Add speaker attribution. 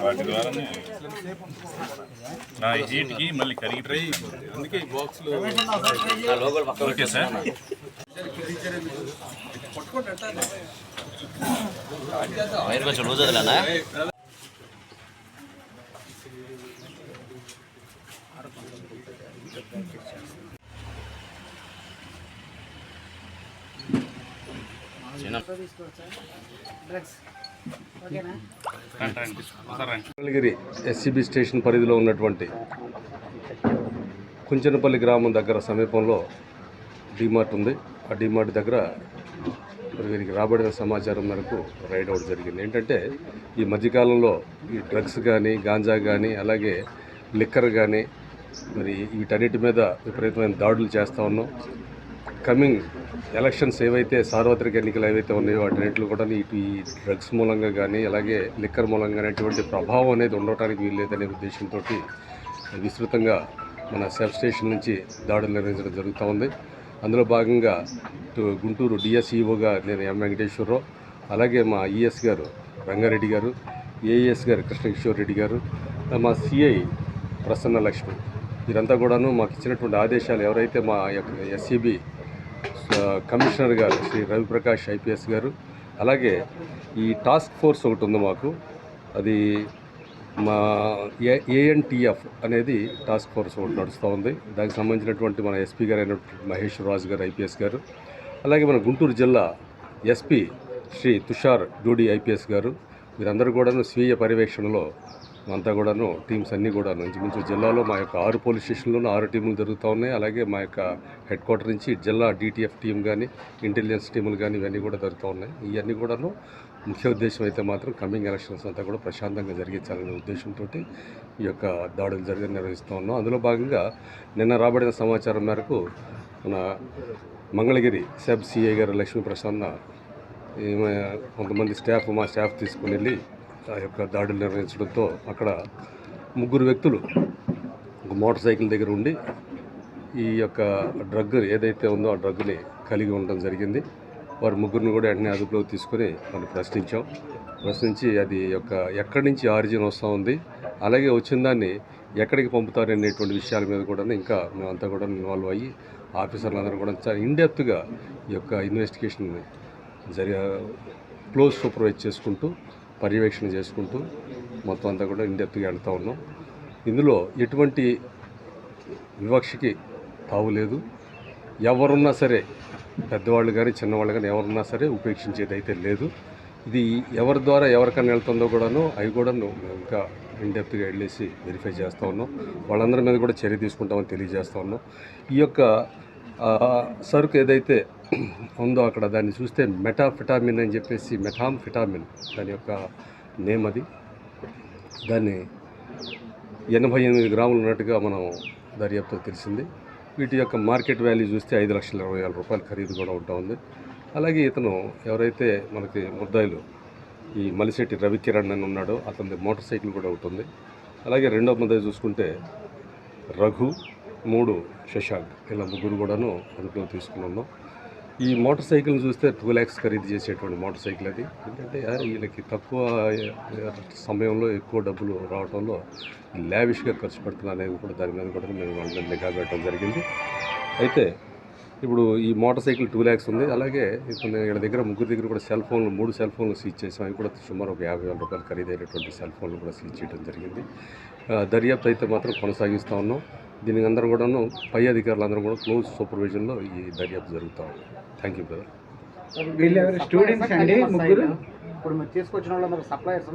Speaker 1: వాటి ద్వారానే నా హీట్కి మళ్ళీ కరిగిపోయి
Speaker 2: అందుకే ఈ బాక్స్లో
Speaker 1: ఓకే సార్
Speaker 3: వైర్ కొంచెం లూజ్ వదిలేనా చిన్న
Speaker 4: డ్రగ్స్
Speaker 5: మంగళగిరి ఎస్సీబీ స్టేషన్ పరిధిలో ఉన్నటువంటి కుంచనపల్లి గ్రామం దగ్గర సమీపంలో డిమార్ట్ ఉంది. ఆ డిమార్ట్ దగ్గర మరి వీరికి రాబడిన సమాచారం మేరకు రైడ్ అవుట్ జరిగింది. ఏంటంటే ఈ మధ్యకాలంలో ఈ డ్రగ్స్ కానీ గాంజా కానీ అలాగే లిక్కర్ కానీ మరి వీటన్నిటి మీద విపరీతమైన దాడులు చేస్తూ ఉన్నాం. కమింగ్ ఎలక్షన్స్ ఏవైతే సార్వత్రిక ఎన్నికలు ఏవైతే ఉన్నాయో వాటిన్నింటిలో కూడా ఇటు ఈ డ్రగ్స్ మూలంగా కానీ అలాగే లిక్కర్ మూలంగా ఎటువంటి ప్రభావం అనేది ఉండటానికి వీల్లేదనే ఉద్దేశంతో విస్తృతంగా మన సబ్ స్టేషన్ నుంచి దాడులు నిర్వహించడం జరుగుతూ ఉంది. అందులో భాగంగా ఇటు గుంటూరు డిఎస్ఈఓగా నేను ఎం వెంకటేశ్వరరావు అలాగే మా ఈఎస్ గారు రంగారెడ్డి గారు ఏఎస్ గారు కృష్ణకిషోర్ రెడ్డి గారు మా సిఐ ప్రసన్న లక్ష్మి వీరంతా కూడాను మాకు ఇచ్చినటువంటి ఆదేశాలు ఎవరైతే మా యొక్క ఎస్సీబీ కమిషనర్ గారు శ్రీ రవిప్రకాష్ ఐపీఎస్ గారు. అలాగే ఈ టాస్క్ ఫోర్స్ ఒకటి ఉంది మాకు. అది మా ఏ ఏఎన్టీఎఫ్ అనేది టాస్క్ ఫోర్స్ ఒకటి నడుస్తూ ఉంది. దానికి సంబంధించినటువంటి మన ఎస్పీ గారు అయినటువంటి మహేష్ రాజు గారు ఐపీఎస్ గారు. అలాగే మన గుంటూరు జిల్లా ఎస్పీ శ్రీ తుషార్ డూడి ఐపీఎస్ గారు. వీరందరూ కూడా స్వీయ పర్యవేక్షణలో అంతా కూడాను టీమ్స్ అన్నీ కూడా ఇంచుమించు జిల్లాలో మా యొక్క ఆరు పోలీస్ స్టేషన్లోనూ ఆరు టీములు జరుగుతూ ఉన్నాయి. అలాగే మా యొక్క హెడ్ క్వార్టర్ నుంచి జిల్లా డీటీఎఫ్ టీం కానీ ఇంటెలిజెన్స్ టీములు కానీ ఇవన్నీ కూడా జరుగుతూ ఉన్నాయి. ఇవన్నీ కూడాను ముఖ్య ఉద్దేశం అయితే మాత్రం కమింగ్ ఎలక్షన్స్ అంతా కూడా ప్రశాంతంగా జరిగించాలనే ఉద్దేశంతో ఈ యొక్క దాడులు జరిగి నిర్వహిస్తూ ఉన్నాం. అందులో భాగంగా నిన్న రాబడిన సమాచారం మేరకు మన మంగళగిరి సబ్ సిఐ గారు లక్ష్మీ ప్రసన్న కొంతమంది స్టాఫ్ మా స్టాఫ్ తీసుకుని వెళ్ళి ఆ యొక్క దాడులు నిర్వహించడంతో అక్కడ ముగ్గురు వ్యక్తులు ఒక మోటార్ సైకిల్ దగ్గర ఉండి ఈ యొక్క డ్రగ్ ఏదైతే ఉందో ఆ డ్రగ్ని కలిగి ఉండడం జరిగింది. వారు ముగ్గురిని కూడా వెంటనే అదుపులోకి తీసుకొని మనం ప్రశ్నించాం. ప్రశ్నించి అది యొక్క ఎక్కడి నుంచి ఆరిజిన్ వస్తూ ఉంది అలాగే వచ్చిన దాన్ని ఎక్కడికి పంపుతారు అనేటువంటి విషయాల మీద కూడా ఇంకా మేమంతా కూడా ఇన్వాల్వ్ అయ్యి ఆఫీసర్లందరూ కూడా చాలా ఇండెప్త్గా ఈ యొక్క ఇన్వెస్టిగేషన్ జరిగా క్లోజ్ సూపర్వైజ్ చేసుకుంటూ పర్యవేక్షణ చేసుకుంటూ మొత్తం అంతా కూడా ఇండెప్త్గా వెళ్తూ ఉన్నాం. ఇందులో ఎటువంటి వివక్షకి తావు లేదు. ఎవరున్నా సరే పెద్దవాళ్ళు కానీ చిన్నవాళ్ళు కానీ ఎవరున్నా సరే ఉపేక్షించేది అయితే లేదు. ఇది ఎవరి ద్వారా ఎవరికైనా వెళ్తుందో కూడాను అవి కూడా ఇంకా ఇండెప్త్గా వెళ్ళేసి వెరిఫై చేస్తూ ఉన్నాం. వాళ్ళందరి మీద కూడా చర్య తీసుకుంటామని తెలియజేస్తూ ఉన్నాం. ఈ యొక్క సరుకు ఏదైతే ఉందో అక్కడ దాన్ని చూస్తే మెటాఫిటామిన్ అని చెప్పేసి మెటాంఫిటామిన్ దాని యొక్క నేమ్ అది. దాన్ని ఎనభై ఎనిమిది గ్రాములు ఉన్నట్టుగా మనం దర్యాప్తు తెలిసింది. వీటి యొక్క మార్కెట్ వాల్యూ చూస్తే ఐదు లక్షల ఇరవై వేల రూపాయలు ఖరీదు కూడా ఉంటా ఉంది. అలాగే ఇతను ఎవరైతే మనకి ముద్దాయిలు ఈ మలిశెట్టి రవికిరణ్ అని ఉన్నాడో అతని మోటార్ సైకిల్ కూడా ఉంటుంది. అలాగే రెండో ముద్దాయి చూసుకుంటే రఘు మూడు శశాంక్ ఇలా ముగ్గురు కూడాను అదుపులో తీసుకుని ఉన్నాం. ఈ మోటార్ సైకిల్ చూస్తే టూ ల్యాక్స్ ఖరీదు చేసేటువంటి మోటార్ సైకిల్ అది. ఎందుకంటే వీళ్ళకి తక్కువ సమయంలో ఎక్కువ డబ్బులు రావడంలో లావిష్గా ఖర్చు పెడుతున్నారు అనేది కూడా దాని మీద కూడా మేము వాళ్ళ నిఘా పెట్టడం జరిగింది. అయితే ఇప్పుడు ఈ మోటార్ సైకిల్ టూ ల్యాక్స్ ఉంది. అలాగే ఇప్పుడు వీళ్ళ దగ్గర ముగ్గురు దగ్గర కూడా సెల్ ఫోన్లు మూడు సెల్ ఫోన్లు సీజ్ చేసాం. అవి కూడా సుమారు ఒక యాభై వేల రూపాయలు ఖరీదైనటువంటి సెల్ ఫోన్లు కూడా సీజ్ చేయడం జరిగింది. దర్యాప్తు అయితే మాత్రం కొనసాగిస్తూ ఉన్నాం. దీనికి అందరూ కూడాను పై అధికారులు అందరూ కూడా క్లోజ్ సూపర్విజన్లో ఈ దర్యాప్తు జరుగుతూ ఉంది. థ్యాంక్ యూ బ్రదర్
Speaker 4: వీళ్ళు స్టూడెంట్స్ అండి ముగ్గురు? ఇప్పుడు మీరు తీసుకొచ్చిన వాళ్ళందరూ సప్లయర్స్